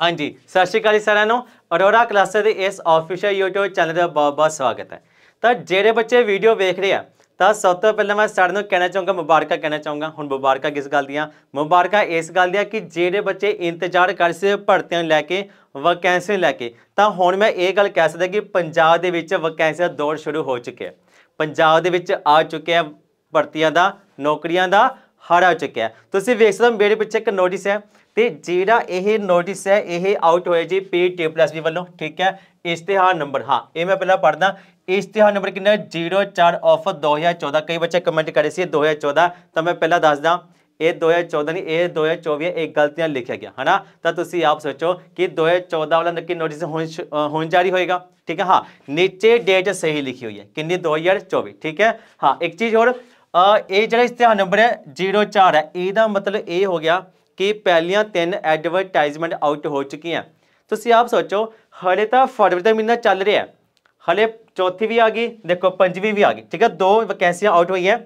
ਹਾਂਜੀ, ਸਤਿ ਸ਼੍ਰੀ ਅਕਾਲ ਜੀ ਸਾਰਿਆਂ ਨੂੰ। ਅਰੋਰਾ ਕਲਾਸਾਂ ਦੇ ਇਸ ਆਫੀਸ਼ੀਅਲ YouTube ਚੈਨਲ ਦਾ ਬਹੁਤ-ਬਹੁਤ ਸਵਾਗਤ ਹੈ। ਤਾਂ ਜਿਹੜੇ ਬੱਚੇ ਵੀਡੀਓ ਵੇਖ ਰਹੇ ਆ, ਤਾਂ ਸਭ ਤੋਂ ਪਹਿਲਾਂ ਮੈਂ ਸਾਰਿਆਂ ਨੂੰ ਕਹਿਣਾ ਚਾਹੂੰਗਾ, ਮੁਬਾਰਕਾਂ ਕਹਿਣਾ ਚਾਹੂੰਗਾ। ਹੁਣ ਮੁਬਾਰਕਾਂ ਕਿਸ ਗੱਲ ਦੀਆਂ? ਮੁਬਾਰਕਾਂ ਇਸ ਗੱਲ ਦੀਆਂ ਕਿ ਜਿਹੜੇ ਬੱਚੇ ਇੰਤਜ਼ਾਰ ਕਰ ਸੀ ਭਰਤੀਆਂ ਨੂੰ ਲੈ ਕੇ ਵੈਕੈਂਸੀ ਲੈ ਕੇ, ਤਾਂ ਹੁਣ ਮੈਂ ਇਹ ਗੱਲ ਕਹਿ ਸਕਦਾ ਕਿ ਪੰਜਾਬ ਦੇ ਵਿੱਚ ਵਕੈਂਸੀ ਦਾ ਦੌਰ ਸ਼ੁਰੂ ਹੋ ਚੁੱਕਿਆ ਪੰਜਾਬ ਦੇ ਵਿੱਚ ਆ ਚੁੱਕਿਆ ਭਰਤੀਆਂ ਦਾ, ਨੌਕਰੀਆਂ ਦਾ ਹੜ ਆ ਚੁੱਕਿਆ ਤੁਸੀਂ ਵੇਖ ਸਕਦੇ ਹੋ, ਮੇਰੇ ਪਿੱਛੇ ਇੱਕ ਨੋਟਿਸ ਹੈ ਤੇ ਜਿਹੜਾ ਇਹ ਨੋਟਿਸ ਹੈ, ਇਹ ਆਊਟ ਹੋਇਆ ਜੀ ਪੀ ਪਲੱਸ ਵੀ ਵੱਲੋਂ, ਠੀਕ ਹੈ? ਇਸ਼ਤਿਹਾਰ ਨੰਬਰ ਹਾਂ, ਇਹ ਮੈਂ ਪਹਿਲਾਂ ਪੜ੍ਹਦਾ। ਇਸ਼ਤਿਹਾਰ ਨੰਬਰ ਕਿੰਨਾ ਹੈ? 04 ਆਫ 2014 ਕਈ ਬੱਚੇ ਕਮੈਂਟ ਕਰੇ ਸੀ 2014 ਤਾਂ ਮੈਂ ਪਹਿਲਾਂ ਦੱਸਦਾ, ਇਹ 2014 ਨਹੀਂ, ਇਹ 2024 ਇਹ ਗਲਤੀਆਂ ਲਿਖਿਆ ਗਿਆ, ਹਨਾ? ਤਾਂ ਤੁਸੀਂ ਆਪ ਸੋਚੋ ਕਿ 2014 ਵਾਲਾ ਨਕੀ ਨੋਟਿਸ ਹੁਣ ਸ਼- ਹੁਣ ਜਾਰੀ ਹੋਏਗਾ, ਠੀਕ ਹੈ? ਹਾਂ, ਨੀਚੇ ਡੇਟ ਸਹੀ ਲਿਖੀ ਹੋਈ ਹੈ, ਕਿੰਨੀ? 2024 ਠੀਕ ਹੈ? ਹਾਂ, ਇੱਕ ਚੀਜ਼ ਹੋਰ ਇਹ ਜਿਹੜਾ ਇਸ਼ਤਿਹਾਰ ਨੰਬਰ ਹੈ 04 ਹੈ, ਇਹਦਾ ਮਤਲਬ ਇਹ ਹੋ ਗਿਆ ਕਿ ਪਹਿਲੀਆਂ ਤਿੰਨ ਐਡਵਰਟਾਈਜ਼ਮੈਂਟ ਆਊਟ ਹੋ ਚੁੱਕੀਆਂ। ਤੁਸੀਂ ਆਪ ਸੋਚੋ, ਹਲੇ ਤਾਂ ਫਰਵਰੀ ਦਾ ਮਹੀਨਾ ਚੱਲ ਰਿਹਾ ਹੈ। ਹਲੇ ਚੌਥੀ ਵੀ ਆ ਗਈ, ਦੇਖੋ ਪੰਜਵੀਂ ਵੀ ਆ ਗਈ, ਠੀਕ ਹੈ, ਦੋ ਵੈਕੈਂਸੀਆਂ ਆਊਟ ਹੋਈਆਂ।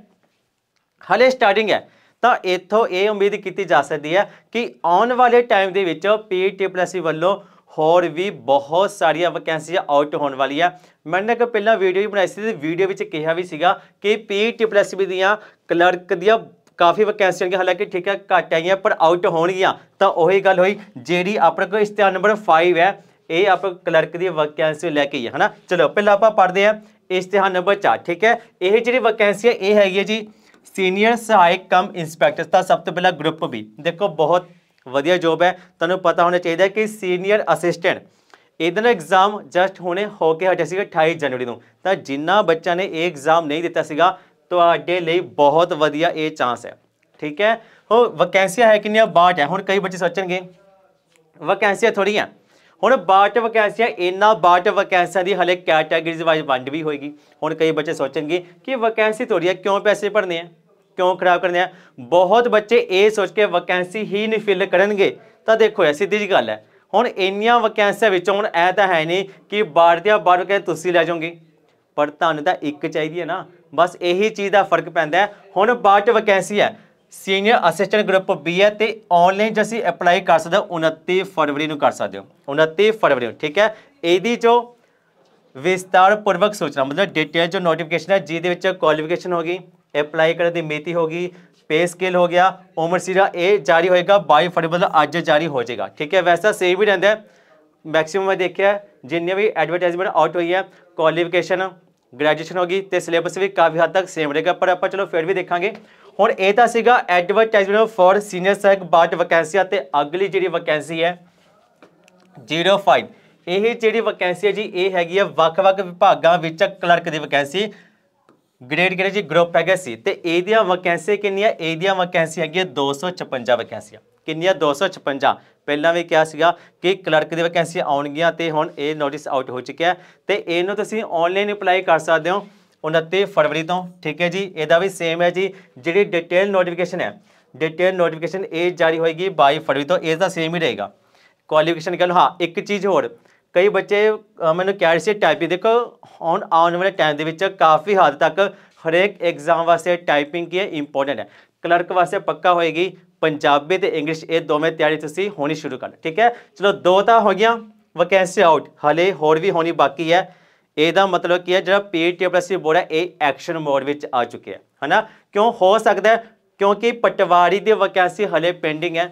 ਹਲੇ ਸਟਾਰਟਿੰਗ ਹੈ। ਤਾਂ ਇੱਥੋਂ ਇਹ ਉਮੀਦ ਕੀਤੀ ਜਾ ਸਕਦੀ ਹੈ ਕਿ ਆਉਣ ਵਾਲੇ ਟਾਈਮ ਦੇ ਵਿੱਚ ਪੀਟੀਪੀਐਸਸੀ ਵੱਲੋਂ ਹੋਰ ਵੀ ਬਹੁਤ ਸਾਰੀਆਂ ਵੈਕੈਂਸੀਆਂ ਆਊਟ ਹੋਣ ਵਾਲੀਆਂ। ਮੈंने ਇੱਕ ਪਹਿਲਾਂ ਵੀਡੀਓ ਵੀ ਬਣਾਈ ਸੀ, ਤੇ ਵੀਡੀਓ ਵਿੱਚ ਕਿਹਾ ਵੀ ਸੀਗਾ ਕਿ ਪੀਟੀਪੀਐਸਸੀ ਦੀਆਂ ਕਲਰਕ ਦੀਆਂ ਕਾਫੀ ਵੈਕੈਂਸੀਆਂ ਨੇ ਹਾਲਾਂਕਿ ਠੀਕ ਹੈ, ਘੱਟ ਆਈਆਂ ਪਰ ਆਊਟ ਹੋਣਗੀਆਂ। ਤਾਂ ਉਹੀ ਗੱਲ ਹੋਈ, ਜਿਹੜੀ ਆਪਣੇ ਕੋਲ ਇਸ਼ਤਿਹਾਰ ਨੰਬਰ 5 ਹੈ, ਇਹ ਆਪਾਂ ਕਲਰਕ ਦੀ ਵੈਕੈਂਸੀ ਲੈ ਕੇ ਆਈ ਹੈ ਹਨਾ? ਚਲੋ, ਪਹਿਲਾਂ ਆਪਾਂ ਪੜ੍ਹਦੇ ਹਾਂ ਇਸ਼ਤਿਹਾਰ ਨੰਬਰ 4 ਠੀਕ ਹੈ? ਇਹ ਜਿਹੜੀ ਵੈਕੈਂਸੀ ਹੈ, ਇਹ ਹੈਗੀ ਹੈ ਜੀ ਸੀਨੀਅਰ ਸਹਾਇਕ ਕਮ ਇੰਸਪੈਕਟਰ ਤਾਂ ਸਭ ਤੋਂ ਪਹਿਲਾਂ ਗਰੁੱਪ ਵੀ ਦੇਖੋ, ਬਹੁਤ ਵਧੀਆ ਜੋਬ ਹੈ। ਤੁਹਾਨੂੰ ਪਤਾ ਹੋਣਾ ਚਾਹੀਦਾ ਕਿ ਸੀਨੀਅਰ ਅਸਿਸਟੈਂਟ ਇਹਦਾ ਨਾ ਐਗਜ਼ਾਮ ਜਸਟ ਹੁਣੇ ਹੋ ਕੇ ਹਟਿਆ ਸੀਗਾ 28 ਜਨਵਰੀ ਨੂੰ। ਤਾਂ ਜਿੰਨਾ ਬੱਚਾ ਨੇ ਇਹ ਐਗਜ਼ਾਮ ਨਹੀਂ ਦਿੱਤਾ ਸੀਗਾ ਤੁਹਾਡੇ ਲਈ ਬਹੁਤ ਵਧੀਆ ਇਹ ਚਾਂਸ ਹੈ। ਠੀਕ ਹੈ? ਹੋ ਵੈਕੈਂਸੀਆਂ ਹੈ ਕਿੰਨੀਆਂ? 62 ਹੈ। ਹੁਣ ਕਈ ਬੱਚੇ ਸੋਚਣਗੇ ਵੈਕੈਂਸੀਆਂ ਥੋੜੀਆਂ ਹੁਣ 62 ਵੈਕੈਂਸੀਆਂ ਇੰਨਾ 62 ਵੈਕੈਂਸੀਆਂ ਦੀ ਹਲੇ ਕੈਟਾਗਰੀਜ਼ ਵਾਈਜ਼ ਵੰਡ ਵੀ ਹੋਏਗੀ। ਹੁਣ ਕਈ ਬੱਚੇ ਸੋਚਣਗੇ ਕਿ ਵੈਕੈਂਸੀ ਥੋੜੀ ਹੈ ਕਿਉਂ ਪੈਸੇ ਭਰਨੇ ਆ? ਕਿਉਂ ਖਰਾਬ ਕਰਨੇ ਆ? ਬਹੁਤ ਬੱਚੇ ਇਹ ਸੋਚ ਕੇ ਵੈਕੈਂਸੀ ਹੀ ਨਹੀਂ ਫਿਲ ਕਰਨਗੇ। ਤਾਂ ਦੇਖੋ ਇਹ ਸਿੱਧੀ ਜੀ ਗੱਲ ਹੈ। ਹੁਣ ਇੰਨੀਆਂ ਵੈਕੈਂਸੀਆਂ ਵਿੱਚੋਂ ਹੁਣ ਇਹ ਤਾਂ ਹੈ ਨਹੀਂ ਕਿ ਬਾੜ ਦੀਆਂ ਬਾੜ ਕੇ ਤੁਸੀਂ ਲੈ ਜਾਓਗੇ। ਪਰ ਤੁਹਾਨੂੰ ਤਾਂ ਇੱਕ ਚਾਹੀਦੀ ਹੈ ਨਾ। ਬਸ ਇਹੀ ਚੀਜ਼ ਦਾ ਫ਼ਰਕ ਪੈਂਦਾ ਹੈ। ਹੁਣ 62 ਵੈਕੈਂਸੀ ਹੈ। ਸੀਨੀਅਰ ਅਸਿਸਟੈਂਟ ਗਰੁੱਪ ਬੀ ਹੈ ਤੇ ਆਨਲਾਈਨ ਜੇ ਅਸੀਂ ਅਪਲਾਈ ਕਰ ਸਕਦੇ ਹੋ। 29 ਫਰਵਰੀ ਨੂੰ ਕਰ ਸਕਦੇ ਹੋ। 29 ਫਰਵਰੀ ਨੂੰ, ਠੀਕ ਹੈ? ਇਹਦੀ ਜੋ ਵਿਸਤਾਰ ਪੂਰਵਕ ਸੂਚਨਾ, ਮਤਲਬ ਡਿਟੇਲ ਜੋ ਨੋਟੀਫਿਕੇਸ਼ਨ ਹੈ, ਜਿਹਦੇ ਵਿੱਚ ਕੁਆਲੀਫਿਕੇਸ਼ਨ ਹੋ ਗਈ ਅਪਲਾਈ ਕਰਨ ਦੀ ਮਿਤੀ ਹੋ ਗਈ ਪੇ ਸਕੇਲ ਹੋ ਗਿਆ, ਉਮਰ ਸੀਰਾ ਇਹ ਜਾਰੀ ਹੋਏਗਾ 22 ਫਰਵਰੀ ਮਤਲਬ ਅੱਜ ਜਾਰੀ ਹੋ ਜਾਏਗਾ। ਠੀਕ ਹੈ? ਵੈਸਾ ਸੇਮ ਵੀ ਰਹਿੰਦਾ ਹੈ। ਮੈਕਸਿਮਮ ਮੈਂ ਦੇਖਿਆ ਜਿੰਨੇ ਵੀ ਐਡਵਰਟਾਈਜ਼ਮੈਂਟ ਆਊਟ ਹੋਈ ਹੈ ਕੁਆਲੀਫਿਕੇਸ਼ਨ ਗ੍ਰੈਜੂਏਸ਼ਨ ਹੋਗੀ ਤੇ ਸਿਲੇਬਸ ਵੀ ਕਾਫੀ ਹੱਦ ਤੱਕ ਸੇਮ ਰਹੇਗਾ, ਪਰ ਆਪਾਂ ਚਲੋ ਫਿਰ ਵੀ ਦੇਖਾਂਗੇ। ਹੁਣ ਇਹ ਤਾਂ ਸੀਗਾ advertisement for senior sec but vacancy ਤੇ ਅਗਲੀ ਜਿਹੜੀ ਵੈਕੈਂਸੀ ਹੈ 05 ਇਹ ਜਿਹੜੀ ਵੈਕੈਂਸੀ ਹੈ ਜੀ, ਇਹ ਹੈਗੀ ਹੈ ਵੱਖ-ਵੱਖ ਵਿਭਾਗਾਂ ਵਿੱਚ ਕਲਰਕ ਦੀ ਵੈਕੈਂਸੀ ਗ੍ਰੇਡ ਗ੍ਰੇਡ ਜੀ? ਗਰੁੱਪ ਹੈਗਾ ਸੀ। ਤੇ ਇਹਦੀਆਂ ਵੈਕੈਂਸੀ ਕਿੰਨੀਆਂ? ਇਹਦੀਆਂ ਵੈਕੈਂਸੀ ਹੈਗੀ 256 ਵੈਕੈਂਸੀਆਂ ਕਿੰਨੀਆਂ? 256 ਪਹਿਲਾਂ ਵੀ ਕਿਹਾ ਸੀਗਾ ਕਿ ਕਲਰਕ ਦੀ ਵੈਕੈਂਸੀ ਆਉਣਗੀਆਂ ਤੇ ਹੁਣ ਇਹ ਨੋਟਿਸ ਆਊਟ ਹੋ ਚੁੱਕਿਆ ਹੈ ਤੇ ਇਹਨੂੰ ਤੁਸੀਂ ਆਨਲਾਈਨ ਅਪਲਾਈ ਕਰ ਸਕਦੇ ਹੋ 29 ਫਰਵਰੀ ਤੋਂ, ਠੀਕ ਹੈ ਜੀ? ਇਹਦਾ ਵੀ ਸੇਮ ਹੈ ਜੀ, ਜਿਹੜੀ ਡਿਟੇਲ ਨੋਟੀਫਿਕੇਸ਼ਨ ਹੈ। ਡਿਟੇਲ ਨੋਟੀਫਿਕੇਸ਼ਨ ਇਹ ਜਾਰੀ ਹੋਏਗੀ 22 ਫਰਵਰੀ ਤੋਂ ਇਸ ਦਾ ਸੇਮ ਹੀ ਰਹੇਗਾ। ਕੁਆਲੀਫਿਕੇਸ਼ਨ ਗੱਲ, ਹਾਂ, ਇੱਕ ਚੀਜ਼ ਹੋਰ। ਕਈ ਬੱਚੇ ਮੈਨੂੰ ਕਹਿ ਰਹੇ ਸੀ ਟਾਈਪਿੰਗ ਦੇਖੋ, ਹੁਣ ਆਉਣ ਵਾਲੇ ਟਾਈਮ ਦੇ ਵਿੱਚ ਕਾਫੀ ਹੱਦ ਤੱਕ ਹਰੇਕ ਐਗਜ਼ਾਮ ਵਾਸਤੇ ਟਾਈਪਿੰਗ ਕੀ ਹੈ ਇੰਪੋਰਟੈਂਟ ਹੈ। ਕਲਰਕ ਵਾਸਤੇ ਪੱਕਾ ਹੋਏਗੀ। ਪੰਜਾਬੀ ਤੇ ਇੰਗਲਿਸ਼ ਇਹ ਦੋਵੇਂ ਤਿਆਰੀ ਤੁਸੀਂ ਹੋਣੀ ਸ਼ੁਰੂ ਕਰ ਠੀਕ ਹੈ? ਚਲੋ, ਦੋ ਤਾਂ ਹੋ ਗਈਆਂ ਵੈਕੈਂਸੀ ਆਊਟ ਹਲੇ ਹੋਰ ਵੀ ਹੋਣੀ ਬਾਕੀ ਹੈ। ਇਹਦਾ ਮਤਲਬ ਕੀ ਹੈ, ਜਿਹੜਾ ਪੀਟੀਐਫਐਸਸੀ ਬੋਰਡ ਹੈ, ਇਹ ਐਕਸ਼ਨ ਮੋਡ ਵਿੱਚ ਆ ਚੁੱਕਿਆ ਹੈ, ਹਨਾ? ਕਿਉਂ? ਹੋ ਸਕਦਾ ਕਿਉਂਕਿ ਪਟਵਾਰੀ ਦੀ ਵੈਕੈਂਸੀ ਹਲੇ ਪੈਂਡਿੰਗ ਹੈ।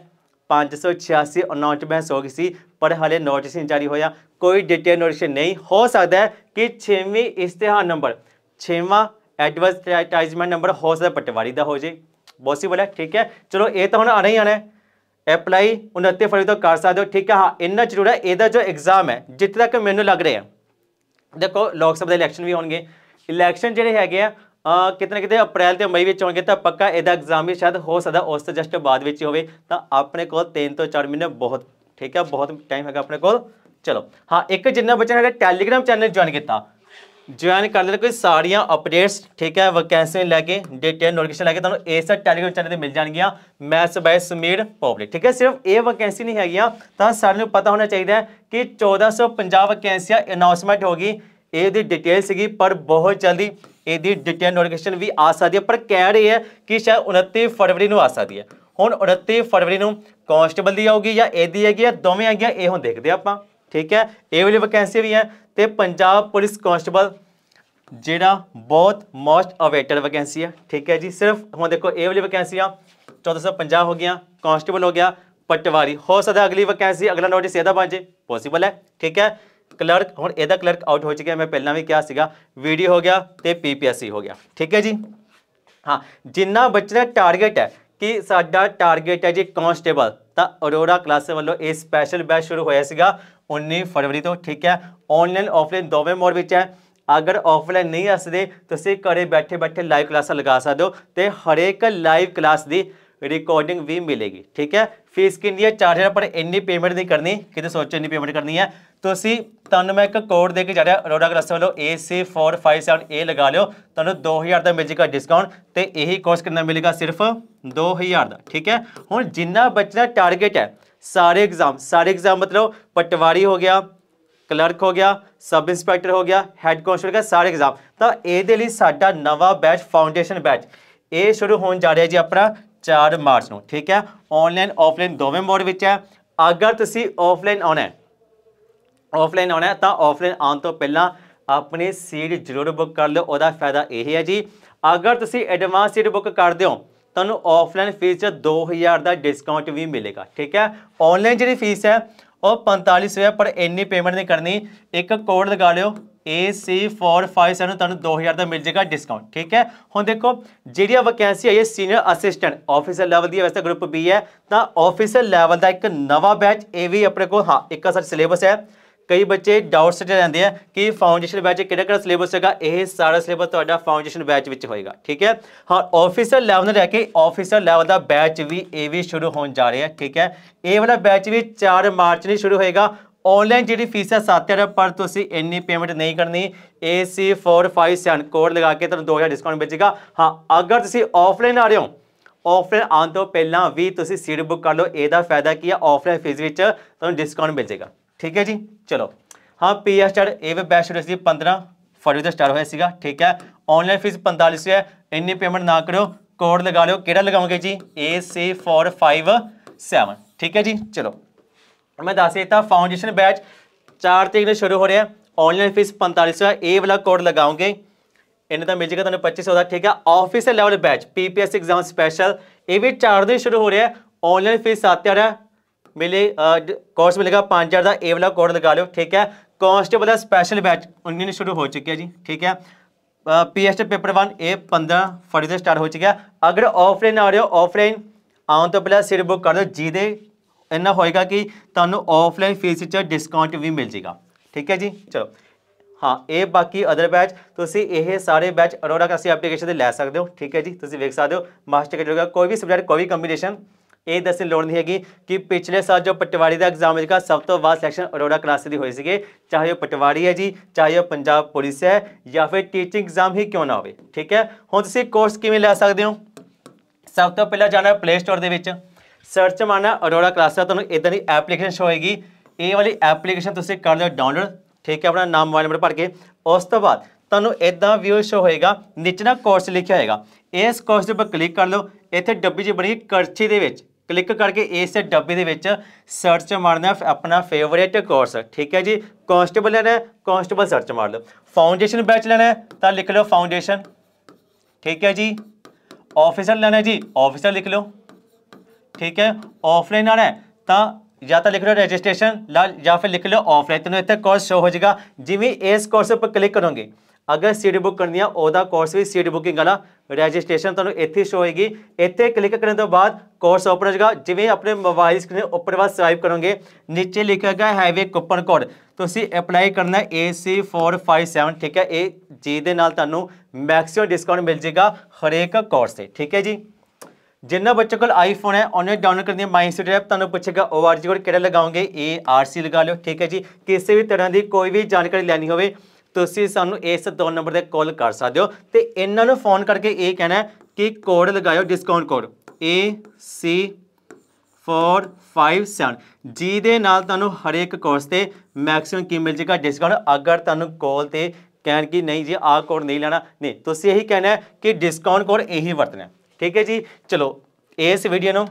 586 ਅਨਾਉਂਸਮੈਂਟ ਹੋ ਗਈ ਸੀ, ਪਰ ਹਲੇ ਨੋਟਿਸ ਨਹੀਂ ਜਾਰੀ ਹੋਇਆ। ਕੋਈ ਡਿਟੇਲ ਨੋਟਿਸ ਨਹੀਂ। ਹੋ ਸਕਦਾ ਹੈ ਕਿ 6ਵੀਂ ਇਸ਼ਤਿਹਾਰ ਨੰਬਰ 6ਵਾਂ ਐਡਵਰਟਾਈਜ਼ਮੈਂਟ ਨੰਬਰ ਹੋ ਸਕਦਾ ਪਟਵਾਰੀ ਦਾ ਹੋ ਜੇ। ਪੋਸੀਬਲ ਹੈ, ਠੀਕ ਹੈ? ਚਲੋ, ਇਹ ਤਾਂ ਹੁਣ ਆਣਾ ਹੀ ਆਣਾ ਹੈ। ਅਪਲਾਈ 29 ਫਰਵਰੀ ਤੋਂ ਕਰ ਸਕਦੇ ਹੋ, ਠੀਕ ਹੈ? ਹਾਂ, ਇੰਨਾ ਜ਼ਰੂਰ ਹੈ, ਇਹਦਾ ਜੋ ਐਗਜ਼ਾਮ ਹੈ, ਜਿੱਥੇ ਤੱਕ ਮੈਨੂੰ ਲੱਗ ਰਿਹਾ ਦੇਖੋ, ਲੋਕ ਸਭਾ ਦੇ ਇਲੈਕਸ਼ਨ ਵੀ ਹੋਣਗੇ। ਇਲੈਕਸ਼ਨ ਜਿਹੜੇ ਹੈਗੇ ਆ, ਅਹ, ਕਿਤੇ ਨਾ ਕਿਤੇ ਅਪ੍ਰੈਲ ਤੇ ਮਈ ਵਿੱਚ ਹੋਣਗੇ, ਤਾਂ ਪੱਕਾ ਇਹਦਾ ਐਗਜ਼ਾਮ ਵੀ ਸ਼ਾਇਦ ਹੋ ਸਕਦਾ, ਉਸ ਤੋਂ ਜਸਟ ਬਾਅਦ ਵਿੱਚ ਹੋਵੇ। ਤਾਂ ਆਪਣੇ ਕੋਲ 3 ਤੋਂ 4 ਮਹੀਨੇ ਬਹੁਤ, ਠੀਕ ਹੈ? ਬਹੁਤ ਟਾਈਮ ਹੈਗਾ ਆਪਣੇ ਕੋਲ। ਚਲੋ, ਹਾਂ, ਇੱਕ ਜਿੰਨਾ ਬੱਚਾ ਨੇ ਟੈਲੀਗ੍ਰਾਮ ਚੈਨਲ ਜੁਆਇਨ ਕੀਤਾ। ਜੁਆਇਨ ਕਰ ਲੈਣਾ ਕੋਈ ਸਾਰੀਆਂ ਅਪਡੇਟਸ ਠੀਕ ਹੈ ਵੈਕੈਂਸੀ ਲੈ ਕੇ ਡਿਟੇਲ ਨੋਟੀਫਿਕੇਸ਼ਨ ਲੈ ਕੇ ਤੁਹਾਨੂੰ ਇਸ ਟੈਲੀਗ੍ਰਾਮ ਚੈਨਲ ਤੇ ਮਿਲ ਜਾਣਗੀਆਂ। ਮੈਥਸ ਬਾਈ ਸਮੀਰ ਪਬਲਿਕ, ਠੀਕ ਹੈ, ਸਿਰਫ ਇਹ ਵੈਕੈਂਸੀ ਨਹੀਂ ਹੈਗੀਆਂ, ਤਾਂ ਸਾਰਿਆਂ ਨੂੰ ਪਤਾ ਹੋਣਾ ਚਾਹੀਦਾ ਹੈ ਕਿ 1450 ਵੈਕੈਂਸੀਆਂ ਅਨਾਉਂਸਮੈਂਟ ਗਈ। ਇਹਦੀ ਡਿਟੇਲ ਸੀਗੀ, ਪਰ ਬਹੁਤ ਜਲਦੀ ਇਹਦੀ ਡਿਟੇਲ ਨੋਟੀਫਿਕੇਸ਼ਨ ਵੀ ਆ ਸਕਦੀ ਹੈ, ਪਰ ਕਹਿ ਰਹੇ ਹੈ ਕਿ ਸ਼ਾਇਦ 29 ਫਰਵਰੀ ਨੂੰ ਆ ਸਕਦੀ ਹੈ। ਹੁਣ 29 ਫਰਵਰੀ ਨੂੰ ਕਾਂਸਟੇਬਲ ਦੀ ਆਊਗੀ ਜਾਂ ਇਹਦੀ ਹੈਗੀ ਆ ਦੋਵੇਂ ਹੈਗੀਆਂ, ਇਹ ਹੁਣ ਦੇਖਦੇ ਆਪਾਂ। ਠੀਕ ਹੈ? ਇਹ ਵਾਲੀ ਵੈਕੈਂਸੀ ਵੀ ਹੈ ਤੇ ਪੰਜਾਬ ਪੁਲਿਸ ਕਾਂਸਟੇਬਲ ਜਿਹੜਾ ਬਹੁਤ ਮੋਸਟ ਅਵੇਟਡ ਵੈਕੈਂਸੀ ਹੈ। ਠੀਕ ਹੈ ਜੀ? ਸਿਰਫ ਹੁਣ ਦੇਖੋ, ਇਹ ਵਾਲੀ ਵੈਕੈਂਸੀਆਂ 1450 ਹੋ ਗਈਆਂ ਕਾਂਸਟੇਬਲ ਹੋ ਗਿਆ, ਪਟਵਾਰੀ। ਹੋ ਸਕਦਾ ਅਗਲੀ ਵੈਕੈਂਸੀ ਅਗਲਾ ਨੋਟਿਸ ਇਹਦਾ ਬਣ ਜੇ। ਪੋਸੀਬਲ ਹੈ। ਠੀਕ ਹੈ? ਕਲਰਕ ਹੁਣ ਇਹਦਾ ਕਲਰਕ ਆਊਟ ਹੋ ਚੁੱਕਿਆ। ਮੈਂ ਪਹਿਲਾਂ ਵੀ ਕਿਹਾ ਸੀਗਾ ਵੀਡੀਓ ਹੋ ਗਿਆ ਤੇ ਪੀਪੀਐਸਸੀ ਹੋ ਗਿਆ। ਠੀਕ ਹੈ ਜੀ? ਹਾਂ, ਜਿੰਨਾ ਬੱਚੇ ਦਾ ਟਾਰਗੇਟ ਹੈ ਕਿ ਸਾਡਾ ਟਾਰਗੇਟ ਹੈ ਜੀ ਕਾਂਸਟੇਬਲ ਤਾਂ ਅਰੋੜਾ ਕਲਾਸ ਵੱਲੋਂ ਇਹ ਸਪੈਸ਼ਲ ਬੈਚ ਸ਼ੁਰੂ ਹੋਇਆ ਸੀਗਾ 19 ਫਰਵਰੀ ਤੋਂ, ਠੀਕ ਹੈ। ਆਨਲਾਈਨ ਆਫਲਾਈਨ ਦੋਵੇਂ ਮੋਡ ਵਿੱਚ ਹੈ। ਅਗਰ ਆਫਲਾਈਨ ਨਹੀਂ ਅਸਦੇ ਤੁਸੀਂ ਘਰੇ ਬੈਠੇ ਬੈਠੇ ਲਾਈਵ ਕਲਾਸਾਂ ਲਗਾ ਸਕਦੇ ਹੋ ਤੇ ਹਰੇਕ ਲਾਈਵ ਕਲਾਸ ਦੀ ਰਿਕਾਰਡਿੰਗ ਵੀ ਮਿਲੇਗੀ, ਠੀਕ ਹੈ। ਫੀਸ ਕਿੰਨੀ ਹੈ? 4000 ਪਰ ਇੰਨੀ ਪੇਮੈਂਟ ਨਹੀਂ ਕਰਨੀ, ਕਿਤੇ ਸੋਚੋ ਇੰਨੀ ਪੇਮੈਂਟ ਕਰਨੀ ਹੈ। ਤੁਸੀਂ, ਤੁਹਾਨੂੰ ਮੈਂ ਇੱਕ ਕੋਡ ਦੇ ਕੇ ਜਾ ਰਿਹਾ ਅਰੋੜਾ ਕਲਾਸ ਵੱਲੋਂ AC457A ਲਗਾ ਲਿਓ। ਤੁਹਾਨੂੰ 2000 ਦਾ ਮਿਲ ਜਾਏਗਾ ਡਿਸਕਾਊਂਟ ਤੇ ਇਹੀ ਕੋਰਸ ਕਿੰਨਾ ਮਿਲੇਗਾ? ਸਿਰਫ 2000 ਦਾ, ਠੀਕ ਹੈ? ਹੁਣ ਜਿੰਨਾ ਬੱਚੇ ਦਾ ਟਾਰਗੇਟ ਹੈ, ਸਾਰੇ ਐਗਜ਼ਾਮ ਸਾਰੇ ਐਗਜ਼ਾਮ ਮਤਲਬ ਪਟਵਾਰੀ ਹੋ ਗਿਆ ਕਲਰਕ ਹੋ ਗਿਆ ਸਬ ਇੰਸਪੈਕਟਰ ਹੋ ਗਿਆ ਹੈੱਡ ਕਾਂਸਟੇਬਲ ਦਾ ਸਾਰੇ ਐਗਜ਼ਾਮ ਤਾਂ ਇਹਦੇ ਲਈ ਸਾਡਾ ਨਵਾਂ ਬੈਚ ਫਾਊਂਡੇਸ਼ਨ ਬੈਚ ਇਹ ਸ਼ੁਰੂ ਹੋਣ ਜਾ ਰਿਹਾ ਜੀ ਆਪਣਾ 4 ਮਾਰਚ ਨੂੰ, ਠੀਕ ਹੈ? ਆਨਲਾਈਨ ਆਫਲਾਈਨ ਦੋਵੇਂ ਮੋਡ ਵਿੱਚ ਹੈ। ਅਗਰ ਤੁਸੀਂ ਆਫਲਾਈਨ ਆਉਣਾ ਹੈ ਆਫਲਾਈਨ ਆਉਣਾ ਤਾਂ ਆਫਲਾਈਨ ਆਉਣ ਤੋਂ ਪਹਿਲਾਂ ਆਪਣੀ ਸੀਟ ਜ਼ਰੂਰ ਬੁੱਕ ਕਰ ਲਓ। ਉਹਦਾ ਫਾਇਦਾ ਇਹ ਹੈ ਜੀ, ਅਗਰ ਤੁਸੀਂ ਐਡਵਾਂਸ ਸੀਟ ਬੁੱਕ ਕਰਦੇ ਹੋ, ਤੁਹਾਨੂੰ ਆਫਲਾਈਨ ਫੀਸ 'ਚ 2000 ਦਾ ਡਿਸਕਾਊਂਟ ਵੀ ਮਿਲੇਗਾ, ਠੀਕ ਹੈ? ਆਨਲਾਈਨ ਜਿਹੜੀ ਫੀਸ ਹੈ, ਉਹ 4500 ਹੈ, ਪਰ ਇੰਨੀ ਪੇਮੈਂਟ ਨਹੀਂ ਕਰਨੀ। ਇੱਕ ਕੋਡ ਲਗਾ ਲਿਓ। AC457 ਤੁਹਾਨੂੰ 2000 ਦਾ ਮਿਲ ਜਾਏਗਾ ਡਿਸਕਾਊਂਟ ਠੀਕ ਹੈ? ਹੁਣ ਦੇਖੋ, ਜਿਹੜੀ ਵੈਕੈਂਸੀ ਆਈ ਹੈ ਸੀਨੀਅਰ ਅਸਿਸਟੈਂਟ ਆਫੀਸਰ ਲੈਵਲ ਦੀ ਵੈਸੇ ਗਰੁੱਪ B ਹੈ, ਤਾਂ ਆਫੀਸਰ ਲੈਵਲ ਦਾ ਇੱਕ ਨਵਾਂ ਬੈਚ ਇਹ ਵੀ ਆਪਣੇ ਕੋਲ, ਹਾਂ, ਇੱਕ ਅਸਰ ਸਿਲੇਬਸ ਹੈ। ਕਈ ਬੱਚੇ ਡਾਊਟਸ ਚ ਰਹਿੰਦੇ ਆ ਕਿ ਫਾਊਂਡੇਸ਼ਨ ਬੈਚ ਕਿਹੜਾ ਕਿਹੜਾ ਸਿਲੇਬਸ ਹੈਗਾ, ਇਹ ਸਾਰਾ ਸਿਲੇਬਸ ਤੁਹਾਡਾ ਫਾਊਂਡੇਸ਼ਨ ਬੈਚ ਵਿੱਚ ਹੋਏਗਾ, ਠੀਕ ਹੈ? ਹਾਂ ਆਫੀਸਰ ਲੈਵਲ ਤੋਂ ਲੈ ਕੇ ਆਫੀਸਰ ਲੈਵਲ ਦਾ ਬੈਚ ਵੀ ਇਹ ਵੀ ਸ਼ੁਰੂ ਹੋਣ ਜਾ ਰਿਹਾ, ਠੀਕ ਹੈ? ਇਹ ਵਾਲਾ ਬੈਚ ਵੀ 4 ਮਾਰਚ ਨੂੰ ਸ਼ੁਰੂ ਹੋਏਗਾ ਆਨਲਾਈਨ ਜਿਹੜੀ ਫੀਸ ਹੈ 7000 ਪਰ ਤੁਸੀਂ ਇੰਨੀ ਪੇਮੈਂਟ ਨਹੀਂ ਕਰਨੀ। AC457 ਕੋਡ ਲਗਾ ਕੇ ਤੁਹਾਨੂੰ 2000 ਡਿਸਕਾਊਂਟ ਮਿਲੇਗਾ। ਹਾਂ, ਅਗਰ ਤੁਸੀਂ ਆਫਲਾਈਨ ਆ ਰਹੇ ਹੋ ਆਫਲਾਈਨ ਆਉਣ ਤੋਂ ਪਹਿਲਾਂ ਵੀ ਤੁਸੀਂ ਸੀਟ ਬੁੱਕ ਕਰ ਲਓ। ਇਹਦਾ ਫਾਇਦਾ ਕੀ ਹੈ? ਆਫਲਾਈਨ ਫੀਸ ਵਿੱਚ ਤੁਹਾਨੂੰ ਡਿਸਕਾਊਂਟ ਮਿਲ ਜਾਏਗਾ। ਠੀਕ ਹੈ ਜੀ? ਚਲੋ। ਹਾਂ ਪੀਐਸ ਸਟਾਰ ਇਹ ਵੀ ਬੈਚ ਸ਼ੁਰੂ ਸੀ। 15 ਫਰਵਰੀ ਤੋਂ ਸਟਾਰਟ ਹੋਇਆ ਸੀਗਾ। ਠੀਕ ਹੈ? ਆਨਲਾਈਨ ਫੀਸ 4500 ਹੈ। ਇੰਨੀ ਪੇਮੈਂਟ ਨਾ ਕਰਿਓ। ਕੋਡ ਲਗਾ ਲਿਓ। ਕਿਹੜਾ ਲਗਾਓਗੇ ਜੀ? AC457 ਠੀਕ ਹੈ ਜੀ? ਚਲੋ। ਮੈਂ ਦੱਸ ਦਿੱਤਾ ਫਾਊਂਡੇਸ਼ਨ ਬੈਚ 4 ਤਰੀਕ ਨੂੰ ਸ਼ੁਰੂ ਹੋ ਰਿਹਾ। ਆਨਲਾਈਨ ਫੀਸ 4500 ਹੈ, ਇਹ ਵਾਲਾ ਕੋਡ ਲਗਾਓਗੇ। ਇਹਨਾਂ ਦਾ ਮਿਲ ਜਾਏਗਾ ਤੁਹਾਨੂੰ 2500 ਦਾ, ਠੀਕ ਹੈ। Officer level batch PPS exam special ਇਹ ਵੀ 4 ਦਿਨ ਸ਼ੁਰੂ ਹੋ ਰਿਹਾ ਆਨਲਾਈਨ ਫੀਸ 7000 ਹੈ। ਮਿਲੇ ਕੋਰਸ ਮਿਲੇਗਾ 5000 ਦਾ, ਇਹ ਵਾਲਾ ਕੋਡ ਲਗਾ ਲਿਓ, ਠੀਕ ਹੈ। ਕਾਂਸਟੇਬਲ ਦਾ ਸਪੈਸ਼ਲ ਬੈਚ 19 ਨੂੰ ਸ਼ੁਰੂ ਹੋ ਚੁੱਕਿਆ ਜੀ, ਠੀਕ ਹੈ। ਪੀਐਸਟੀ ਪੇਪਰ 1 ਇਹ 15 ਫਰਵਰੀ ਤੋਂ ਸਟਾਰਟ ਹੋ ਚੁੱਕਿਆ। ਅਗਰ ਆਫਲਾਈਨ ਆ ਰਹੇ ਹੋ ਆਫਲਾਈਨ ਆਉਣ ਤੋਂ ਪਹਿਲਾਂ ਸਿਰ ਬੁੱਕ ਕਰ ਦਿਓ, ਜਿਹਦੇ ਇੰਨਾ ਹੋਏਗਾ ਕਿ ਤੁਹਾਨੂੰ ਆਫਲਾਈਨ ਫੀਸ ਵਿੱਚ ਡਿਸਕਾਊਂਟ ਵੀ ਮਿਲ ਜਾਏਗਾ ਠੀਕ ਹੈ ਜੀ? ਚਲੋ। ਹਾਂ, ਇਹ ਬਾਕੀ ਅਦਰ ਬੈਚ ਤੁਸੀਂ ਇਹ ਸਾਰੇ ਬੈਚ ਅਰੋੜਾ ਕਾਸੀ ਐਪਲੀਕੇਸ਼ਨ ਤੇ ਲੈ ਸਕਦੇ ਹੋ। ਠੀਕ ਹੈ ਜੀ? ਤੁਸੀਂ ਵੇਖ ਸਕਦੇ ਹੋ ਮਾਸਟਰ ਕਰੇਗਾ ਕੋਈ ਵੀ ਸਬਜੈਕਟ ਕੋਈ ਵੀ ਕੰਬੀਨੇਸ਼ਨ ਇਹ ਦੱਸਣ ਲੋੜ ਨਹੀਂ ਹੈਗੀ ਕਿ ਪਿਛਲੇ ਸਾਲ ਜੋ ਪਟਵਾਰੀ ਦਾ ਐਗਜ਼ਾਮ ਹੋਇਆ ਸਭ ਤੋਂ ਵੱਧ ਸਿਲੈਕਸ਼ਨ ਅਰੋੜਾ ਕਲਾਸ ਦੀ ਹੋਈ ਸੀਗੇ। ਚਾਹੇ ਉਹ ਪਟਵਾਰੀ ਹੈ ਜੀ, ਚਾਹੇ ਉਹ ਪੰਜਾਬ ਪੁਲਿਸ ਹੈ, ਜਾਂ ਫਿਰ ਟੀਚਿੰਗ ਐਗਜ਼ਾਮ ਹੀ ਕਿਉਂ ਨਾ ਹੋਵੇ। ਠੀਕ ਹੈ? ਹੁਣ ਤੁਸੀਂ ਕੋਰਸ ਕਿਵੇਂ ਲੈ ਸਕਦੇ ਹੋ? ਸਭ ਤੋਂ ਪਹਿਲਾਂ ਜਾਣਾ ਪਲੇ ਸਟੋਰ ਦੇ ਵਿੱਚ। ਸਰਚ ਮਾਰਨਾ ਅਰੋੜਾ ਕਲਾਸਾਂ ਤੁਹਾਨੂੰ ਇਦਾਂ ਦੀ ਐਪਲੀਕੇਸ਼ਨ ਹੋਏਗੀ। ਇਹ ਵਾਲੀ ਐਪਲੀਕੇਸ਼ਨ ਤੁਸੀਂ ਕਰ ਲਿਓ ਡਾਊਨਲੋਡ ਠੀਕ ਹੈ, ਆਪਣਾ ਨਾਮ ਮੋਬਾਈਲ ਨੰਬਰ ਭਰ ਕੇ। ਉਸ ਤੋਂ ਬਾਅਦ ਤੁਹਾਨੂੰ ਇਦਾਂ ਵਿਊ ਸ਼ੋ ਹੋਏਗਾ, ਨੀਚੇ ਨਾ ਕੋਰਸ ਲਿਖਿਆ ਹੋਏਗਾ। ਇਸ ਕੋਰਸ ਦੇ ਉੱਪਰ ਕਲਿੱਕ ਕਰ ਲਓ, ਇੱਥੇ ਡੱਬੀ ਜੀ ਬਣੀ ਕਰਚੀ ਦੇ ਵਿੱਚ। ਕਲਿੱਕ ਕਰਕੇ ਇਸ ਡੱਬੇ ਦੇ ਵਿੱਚ ਸਰਚ ਮਾਰਨਾ ਆਪਣਾ ਫੇਵਰੇਟ ਕੋਰਸ ਠੀਕ ਹੈ ਜੀ? ਕਾਂਸਟੇਬਲ ਲੈਣਾ ਹੈ ਕਾਂਸਟੇਬਲ ਸਰਚ ਮਾਰ ਲਓ। ਫਾਊਂਡੇਸ਼ਨ ਬੈਚ ਲੈਣਾ ਤਾਂ ਲਿਖ ਲਓ ਫਾਊਂਡੇਸ਼ਨ ਠੀਕ ਹੈ ਜੀ? ਆਫੀਸਰ ਲੈਣਾ ਜੀ ਆਫੀਸਰ ਲਿਖ ਲਓ। ਠੀਕ ਹੈ? ਆਫਲਾਈਨ ਆਣਾ ਹੈ, ਤਾਂ ਜਾਂ ਤਾਂ ਲਿਖ ਲਓ ਰਜਿਸਟ੍ਰੇਸ਼ਨ ਜਾਂ ਫਿਰ ਲਿਖ ਲਓ ਆਫਲਾਈਨ ਤੁਹਾਨੂੰ ਇੱਥੇ ਕੋਰਸ ਸ਼ੋ ਹੋ ਜਾਏਗਾ। ਜਿਵੇਂ ਇਸ ਕੋਰਸ ਉੱਪਰ ਕਲਿੱਕ ਕਰੋਗੇ, ਅਗਰ ਸੀਟ ਬੁੱਕ ਕਰਨੀ ਆ, ਉਹਦਾ ਕੋਰਸ ਵੀ ਸੀਟ ਬੁਕਿੰਗ ਵਾਲਾ ਰਜਿਸਟ੍ਰੇਸ਼ਨ ਤੁਹਾਨੂੰ ਇੱਥੇ ਸ਼ੋ ਹੋਏਗੀ। ਇੱਥੇ ਕਲਿੱਕ ਕਰਨ ਤੋਂ ਬਾਅਦ ਕੋਰਸ ਓਪਨ ਹੋ ਜਾਏਗਾ। ਜਿਵੇਂ ਆਪਣੇ ਮੋਬਾਈਲ ਸਕਰੀਨ ਉੱਪਰ ਵਾਰ ਸਵਾਈਪ ਕਰੋਗੇ, ਨੀਚੇ ਲਿਖਿਆ ਗਿਆ ਹੈਵ ਅ ਕੂਪਨ ਕੋਡ ਤੁਸੀਂ ਅਪਲਾਈ ਕਰਨਾ ਹੈ AC457 ਠੀਕ ਹੈ? ਇਹ ਜੀ ਦੇ ਨਾਲ ਤੁਹਾਨੂੰ ਮੈਕਸਿਮਮ ਡਿਸਕਾਊਂਟ ਮਿਲ ਜਾਏਗਾ ਹਰੇਕ ਕੋਰਸ ਤੇ, ਠੀਕ ਹੈ ਜੀ? ਜਿੰਨਾ ਬੱਚੇ ਕੋਲ ਆਈਫੋਨ ਹੈ, ਉਹਨੇ ਡਾਊਨਲੋਡ ਕਰਨੀ ਹੈ ਮਾਈ ਇੰਸਟੀਟਿਊਟ ਐਪ ਤੁਹਾਨੂੰ ਪੁੱਛੇਗਾ ORG ਕੋਡ ਕਿਹੜਾ ਲਗਾਓਗੇ? ਆਰ ਸੀ ਲਗਾ ਲਿਓ। ਠੀਕ ਹੈ ਜੀ। ਕਿਸੇ ਵੀ ਤਰ੍ਹਾਂ ਦੀ ਕੋਈ ਵੀ ਜਾਣਕਾਰੀ ਲੈਣੀ ਹੋਵੇ, ਤੁਸੀਂ ਸਾਨੂੰ ਇਸ ਦੋ ਨੰਬਰ ਤੇ ਕਾਲ ਕਰ ਸਕਦੇ ਹੋ। ਤੇ ਇਹਨਾਂ ਨੂੰ ਫੋਨ ਕਰਕੇ ਇਹ ਕਹਿਣਾ ਕਿ ਕੋਡ ਲਗਾਇਓ, ਡਿਸਕਾਊਂਟ ਕੋਡ। ਏ AC 457 ਜੀ ਦੇ ਨਾਲ ਤੁਹਾਨੂੰ ਹਰੇਕ ਕੋਰਸ ਤੇ ਮੈਕਸਿਮਮ ਕੀ ਮਿਲ ਜਾਏਗਾ? ਡਿਸਕਾਊਂਟ ਅਗਰ ਤੁਹਾਨੂੰ ਕਾਲ ਤੇ ਕਹਿਣ ਕਿ ਨਹੀਂ ਜੀ, ਆਹ ਕੋਡ ਨਹੀਂ ਲੈਣਾ, ਨਹੀਂ। ਤੁਸੀਂ ਇਹੀ ਕਹਿਣਾ ਕਿ ਡਿਸਕਾਊਂਟ ਕੋਡ ਇਹੀ ਵਰਤਣਾ ਠੀਕ ਹੈ ਜੀ। ਚਲੋ, ਇਸ ਵੀਡੀਓ ਨੂੰ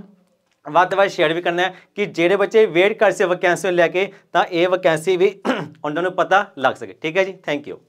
ਵੱਧ ਤੋਂ ਵੱਧ ਸ਼ੇਅਰ ਵੀ ਕਰਨਾ ਹੈ ਕਿ ਜਿਹੜੇ ਬੱਚੇ ਵੇਟ ਕਰ ਸੇ ਵੈਕੈਂਸੀ ਨੂੰ ਲੈ ਕੇ, ਤਾਂ ਇਹ ਵੈਕੈਂਸੀ ਵੀ ਉਹਨਾਂ ਨੂੰ ਪਤਾ ਲੱਗ ਸਕੇ। ਠੀਕ ਹੈ ਜੀ। Thank you